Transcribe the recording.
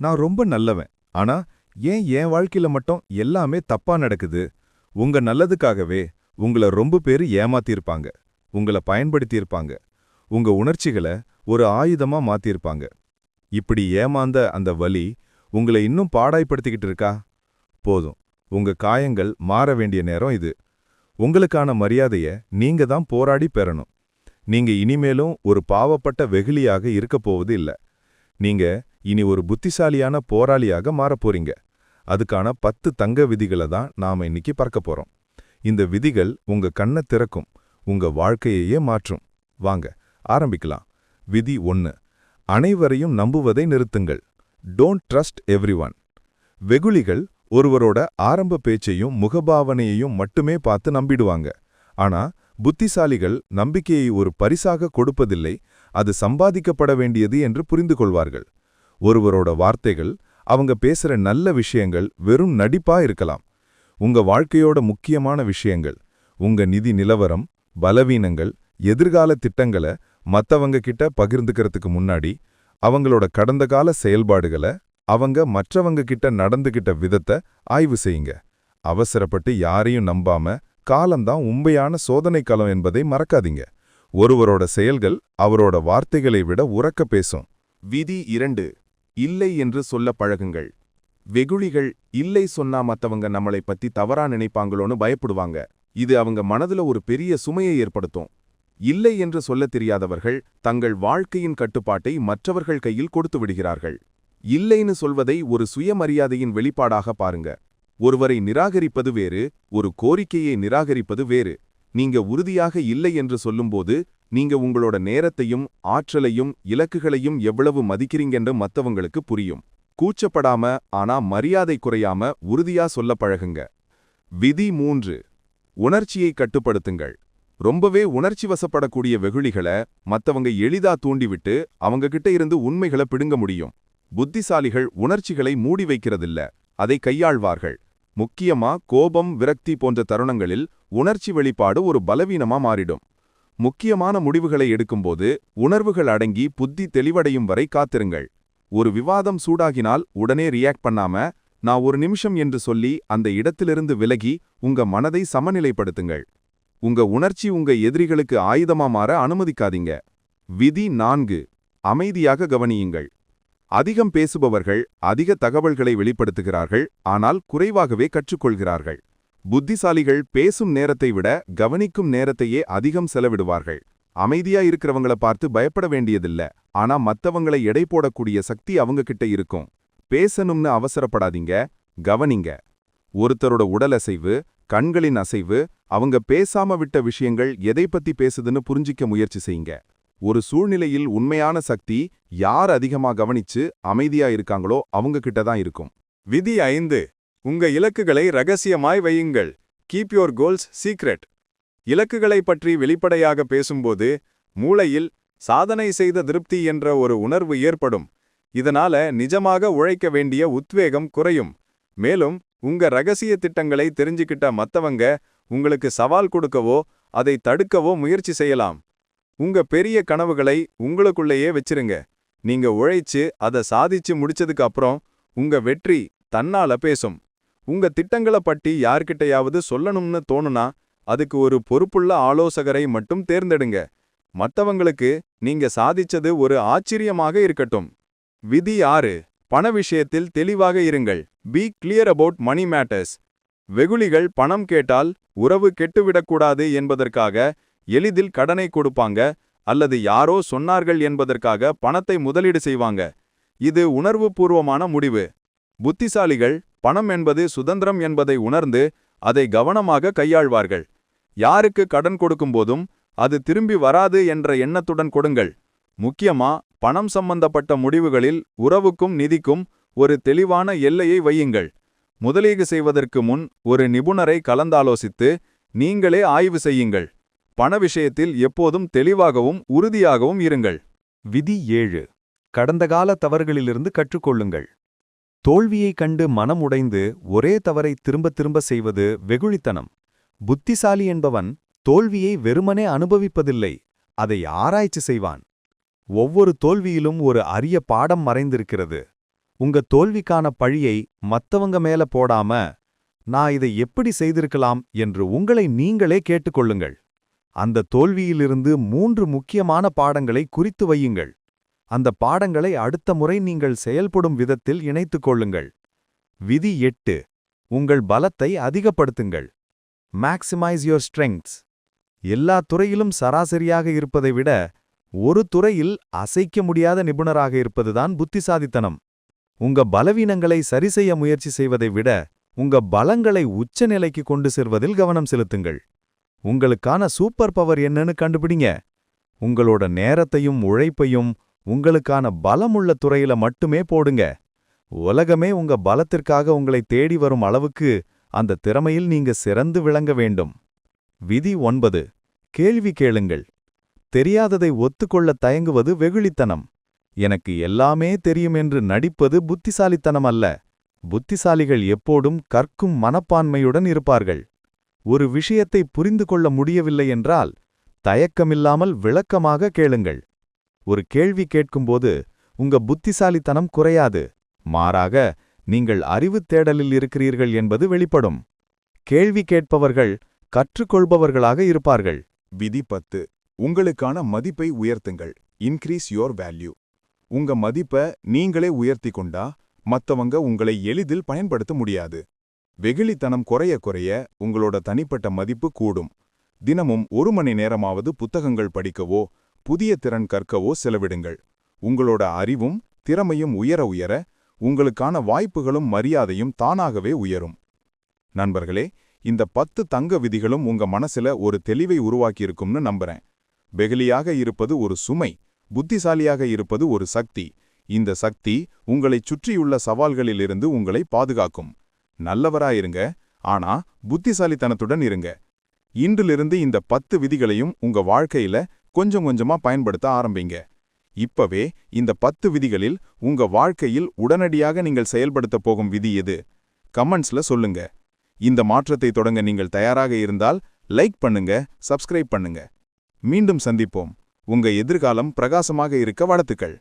நான் ரொம்ப நல்லவன். ஆனா ஏன் என் வாழ்க்கையில மட்டும் எல்லாமே தப்பா நடக்குது? உங்க நல்லதுக்காகவே உங்கள ரொம்ப பேரு ஏமாத்தியிருப்பாங்க உங்கள பயன்படுத்தியிருப்பாங்க. உங்க உணர்ச்சிகளை ஒரு ஆயுதமா மாத்தியிருப்பாங்க இப்படி ஏமாந்த அந்த வலி உங்களை இன்னும் பாடாய்ப்படுத்திக்கிட்டு இருக்கா? போதும். உங்க காயங்கள் மாற வேண்டிய நேரம் இது. உங்களுக்கான மரியாதைய நீங்க தான் போராடி பெறணும். நீங்க இனிமேலும் ஒரு பாவப்பட்ட வெகுளியாக இருக்க போவது இல்ல நீங்க இனி ஒரு புத்திசாலியான போராளியாக மாறப் போறீங்க. அதுக்கான பத்து தங்க விதிகளை தான் நாம இன்னைக்கு பார்க்க போறோம். இந்த விதிகள் உங்க கண்ணை திறக்கும் உங்க வாழ்க்கையையே மாற்றும். வாங்க ஆரம்பிக்கலாம். விதி ஒன்னு அனைவரையும் நம்புவதை நிறுத்துங்கள். டோன்ட் ட்ரஸ்ட் எவ்ரி வெகுளிகள் ஒருவரோட ஆரம்ப பேச்சையும் முகபாவனையையும் மட்டுமே பார்த்து நம்பிடுவாங்க. ஆனா புத்திசாலிகள் நம்பிக்கையை ஒரு பரிசாக கொடுப்பதில்லை அது சம்பாதிக்கப்பட வேண்டியது என்று புரிந்து கொள்வார்கள். ஒருவரோட வார்த்தைகள் அவங்க பேசுற நல்ல விஷயங்கள் வெறும் நடிப்பா இருக்கலாம். உங்க வாழ்க்கையோட முக்கியமான விஷயங்கள் உங்க நிதி நிலவரம் பலவீனங்கள் எதிர்கால திட்டங்களை மற்றவங்க கிட்ட பகிர்ந்துக்கிறதுக்கு முன்னாடி அவங்களோட கடந்த கால செயல்பாடுகளை அவங்க மற்றவங்க கிட்ட நடந்துகிட்ட விதத்தை ஆய்வு செய்யுங்க. அவசரப்பட்டு யாரையும் நம்பாம காலம்தான் உண்மையான சோதனை களம் என்பதை மறக்காதீங்க. ஒருவரோட செயல்கள் அவரோட வார்த்தைகளை விட உறக்க பேசும். விதி இரண்டு. இல்லை என்று சொல்ல பழகுங்கள். வெகுளிகள் இல்லை சொன்னா மத்தவங்க நம்மளை பத்தி தவறா நினைப்பாங்களோன்னு பயப்படுவாங்க. இது அவங்க மனதுல ஒரு பெரிய சுமையை ஏற்படுத்தும். இல்லை என்று சொல்ல தெரியாதவர்கள் தங்கள் வாழ்க்கையின் கட்டுப்பாட்டை மற்றவர்கள் கையில் கொடுத்து விடுகிறார்கள். இல்லைன்னு சொல்வதை ஒரு சுயமரியாதையின் வெளிப்பாடாக பாருங்க. ஒருவரை நிராகரிப்பது வேறு ஒரு கோரிக்கையை நிராகரிப்பது வேறு. நீங்க உறுதியாக இல்லை என்று சொல்லும்போது நீங்க உங்களோட நேரத்தையும் ஆற்றலையும் இலக்குகளையும் எவ்வளவு மதிக்கிறீங்கன்னு மத்தவங்களுக்கு புரியும். கூச்சப்படாம ஆனா மரியாதை குறையாம உறுதியா சொல்ல பழகுங்க. விதி மூன்று. உணர்ச்சியை கட்டுப்படுத்துங்கள். ரொம்பவே உணர்ச்சி வசப்படக்கூடிய வெகுளிகளை மத்தவங்க எளிதா தூண்டிவிட்டு அவங்க கிட்ட இருந்து உண்மைகளை பிடுங்க முடியும். புத்திசாலிகள் உணர்ச்சிகளை மூடி வைக்கிறதில்ல. அதை கையாள்வார்கள். முக்கியமா கோபம் விரக்தி போன்ற தருணங்களில் உணர்ச்சி வெளிப்பாடு ஒரு பலவீனமா மாறிடும். முக்கியமான முடிவுகளை எடுக்கும்போது உணர்வுகள் அடங்கி புத்தி தெளிவடையும் வரை காத்திருங்கள். ஒரு விவாதம் சூடாகினால் உடனே ரியாக்ட் பண்ணாம நான் ஒரு நிமிஷம் என்று சொல்லி அந்த இடத்திலிருந்து விலகி உங்க மனதை சமநிலைப்படுத்துங்கள். உங்க உணர்ச்சி உங்க எதிரிகளுக்கு ஆயுதமா மாற அனுமதிக்காதீங்க. விதி நான்கு. அமைதியாக கவனியுங்கள். அதிகம் பேசுபவர்கள் அதிக தகவல்களை வெளிப்படுத்துகிறார்கள் ஆனால் குறைவாகவே கற்றுக்கொள்கிறார்கள். புத்திசாலிகள் பேசும் நேரத்தை விட கவனிக்கும் நேரத்தையே அதிகம் செலவிடுவார்கள். அமைதியா இருக்கிறவங்கள பார்த்து பயப்பட வேண்டியதில்ல. ஆனா மத்தவங்களை எடை போடக்கூடிய சக்தி அவங்க கிட்ட இருக்கும். பேசணும்னு அவசரப்படாதீங்க. கவனிங்க. ஒருத்தரோட உடல் அசைவு கண்களின் அசைவு அவங்க பேசாம விட்ட விஷயங்கள் எதை பத்தி பேசுதுன்னு புரிஞ்சிக்க முயற்சி செய்யுங்க. ஒரு சூழ்நிலையில் உண்மையான சக்தி யார் அதிகமா கவனிச்சு அமைதியா இருக்காங்களோ அவங்க கிட்ட தான் இருக்கும். விதி ஐந்து. உங்க இலக்குகளை ரகசியமாய் வையுங்கள். கீப் யோர் கோல்ஸ் சீக்ரெட் இலக்குகளை பற்றி வெளிப்படையாக பேசும்போது மூளையில் சாதனை செய்த திருப்தி என்ற ஒரு உணர்வு ஏற்படும். இதனால நிஜமாக உழைக்க வேண்டிய உத்வேகம் குறையும். மேலும் உங்க ரகசிய திட்டங்களை தெரிஞ்சுக்கிட்ட மத்தவங்க உங்களுக்கு சவால் கொடுக்கவோ அதை தடுக்கவோ முயற்சி செய்யலாம். உங்க பெரிய கனவுகளை உங்களுக்குள்ளேயே வச்சிருங்க. நீங்க உழைச்சு அதை சாதிச்சு முடிச்சதுக்கு அப்புறம் உங்க வெற்றி தன்னால பேசும். உங்க திட்டங்களை பற்றி யார்கிட்டயாவது சொல்லணும்னு தோணுனா அதுக்கு ஒரு பொறுப்புள்ள ஆலோசகரை மட்டும் தேர்ந்தெடுங்க. மத்தவங்களுக்கு நீங்க சாதிச்சது ஒரு ஆச்சரியமாக இருக்கட்டும். விதி ஆறு பண விஷயத்தில் தெளிவாக இருங்கள். Be clear about money matters வெகுளிகள் பணம் கேட்டால் உறவு கெட்டுவிடக்கூடாது என்பதற்காக எளிதில் கடனை கொடுப்பாங்க அல்லது யாரோ சொன்னார்கள் என்பதற்காக பணத்தை முதலீடு செய்வாங்க. இது உணர்வுபூர்வமான முடிவு. புத்திசாலிகள் பணம் என்பது சுதந்திரம் என்பதை உணர்ந்து அதை கவனமாக கையாள்வார்கள். யாருக்கு கடன் கொடுக்கும்போதும் அது திரும்பி வராது என்ற எண்ணத்துடன் கொடுங்கள். முக்கியமா பணம் சம்பந்தப்பட்ட முடிவுகளில் உறவுக்கும் நிதிக்கும் ஒரு தெளிவான எல்லையை வையுங்கள். முதலீடு செய்வதற்கு முன் ஒரு நிபுணரை கலந்தாலோசித்து நீங்களே ஆய்வு செய்யுங்கள். பண விஷயத்தில் எப்போதும் தெளிவாகவும் உறுதியாகவும் இருங்கள். விதி ஏழு. கடந்த கால தவறுகளிலிருந்து கற்றுக்கொள்ளுங்கள். தோல்வியைக் கண்டு மனம் உடைந்து ஒரே தவறை திரும்பத் திரும்ப செய்வது வெகுளித்தனம். புத்திசாலி என்பவன் தோல்வியை வெறுமனே அனுபவிப்பதில்லை அதை ஆராய்ச்சி செய்வான். ஒவ்வொரு தோல்வியிலும் ஒரு அரிய பாடம் மறைந்திருக்கிறது. உங்க தோல்விக்கான பழியை மத்தவங்க மேல போடாம நான் இதை எப்படி செய்திருக்கலாம்? என்று உங்களை நீங்களே கேட்டுக்கொள்ளுங்கள். அந்த தோல்வியிலிருந்து மூன்று முக்கியமான பாடங்களை குறித்து வையுங்கள். அந்த பாடங்களை அடுத்த முறை நீங்கள் செயல்படும் விதத்தில் இணைத்துக் கொள்ளுங்கள். விதி எட்டு. உங்கள் பலத்தை அதிகப்படுத்துங்கள். மேக்சிமைஸ் யோர் ஸ்ட்ரெங்க்ஸ் எல்லா துறையிலும் சராசரியாக இருப்பதை விட ஒரு துறையில் அசைக்க முடியாத நிபுணராக இருப்பதுதான் புத்திசாதித்தனம் உங்க பலவீனங்களை சரிசெய்ய முயற்சி செய்வதை விட உங்க பலங்களை உச்சநிலைக்கு கொண்டு செல்வதில் கவனம் செலுத்துங்கள். உங்களுக்கான சூப்பர் பவர் என்னன்னு கண்டுபிடிங்க. உங்களோட நேரத்தையும் உழைப்பையும் உங்களுக்கான பலமுள்ள துறையில மட்டுமே போடுங்க. உலகமே உங்க பலத்திற்காக உங்களை தேடி வரும் அளவுக்கு அந்த திறமையில் நீங்க சிறந்து விளங்க வேண்டும். விதி ஒன்பது. கேள்வி கேளுங்கள். தெரியாததை ஒத்துக்கொள்ள தயங்குவது வெகுளித்தனம். எனக்கு எல்லாமே தெரியும் என்று நடிப்பது புத்திசாலித்தனம் அல்ல. புத்திசாலிகள் எப்போதும் கற்கும் மனப்பான்மையுடன் இருப்பார்கள். ஒரு விஷயத்தை புரிந்து கொள்ள முடியவில்லை என்றால் தயக்கமில்லாமல் விளக்கமாக கேளுங்கள். ஒரு கேள்வி கேட்கும்போது உங்க புத்திசாலித்தனம் குறையாது. மாறாக நீங்கள் அறிவுத் தேடலில் இருக்கிறீர்கள் என்பது வெளிப்படும். கேள்வி கேட்பவர்கள் கற்றுக்கொள்பவர்களாக இருப்பார்கள். விதி பத்து. உங்களுக்கான மதிப்பை உயர்த்துங்கள். இன்க்ரீஸ் யோர் வேல்யூ உங்க மதிப்பை நீங்களே உயர்த்தி கொண்டா மத்தவங்க உங்களை எளிதில் பயன்படுத்த முடியாது. வெகுளித்தனம் குறைய குறைய உங்களோட தனிப்பட்ட மதிப்பு கூடும். தினமும் ஒரு மணி நேரமாவது புத்தகங்கள் படிக்கவோ புதிய திறன் கற்கவோ செலவிடுங்கள். உங்களோட அறிவும் திறமையும் உயர உயர உங்களுக்கான வாய்ப்புகளும் மரியாதையும் தானாகவே உயரும். நண்பர்களே இந்த பத்து தங்க விதிகளும் உங்க மனசுல ஒரு தெளிவை உருவாக்கியிருக்கும்னு நம்புறேன். வெகுலியாக இருப்பது ஒரு சுமை புத்திசாலியாக இருப்பது ஒரு சக்தி. இந்த சக்தி உங்களைச் சுற்றியுள்ள சவால்களிலிருந்து உங்களை பாதுகாக்கும். நல்லவராயிருங்க ஆனா புத்திசாலித்தனத்துடன் இருங்க. இன்றிலிருந்து இந்த பத்து விதிகளையும் உங்க வாழ்க்கையில கொஞ்சம் கொஞ்சமா பயன்படுத்த ஆரம்பிங்க. இப்பவே இந்த பத்து விதிகளில் உங்க வாழ்க்கையில் உடனடியாக நீங்கள் செயல்படுத்த போகும் விதி எது? கமெண்ட்ஸ்ல சொல்லுங்க. இந்த மாற்றத்தை தொடங்க நீங்கள் தயாராக இருந்தால் லைக் பண்ணுங்க சப்ஸ்கிரைப் பண்ணுங்க. மீண்டும் சந்திப்போம். உங்க எதிர்காலம் பிரகாசமாக இருக்க வாழ்த்துக்கள்.